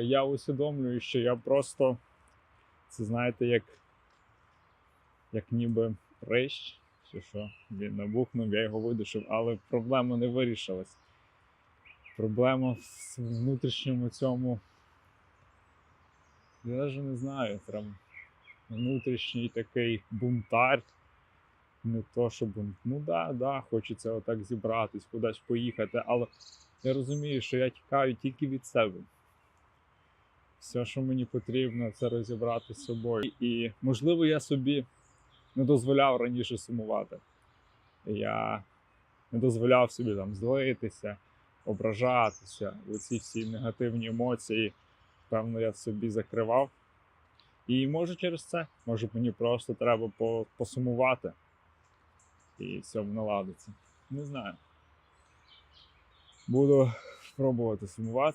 Я усвідомлюю, що я просто це знаєте, як, як ніби прищ, чи що він набухнув, я його видушив, але проблема не вирішилась. Проблема в внутрішньому цьому. Я навіть не знаю, там внутрішній такий бунтар. Не то, що бунт. Ну да, да, хочеться отак зібратись, кудись поїхати, але я розумію, що я тікаю тільки від себе. Все, що мені потрібно, це розібрати з собою. І, можливо, я собі не дозволяв раніше сумувати. Я не дозволяв собі там злитися, ображатися. Оці всі негативні емоції, певно, я собі закривав. І може через це, може мені просто треба по- посумувати і все наладиться. Не знаю. Буду пробувати сумувати.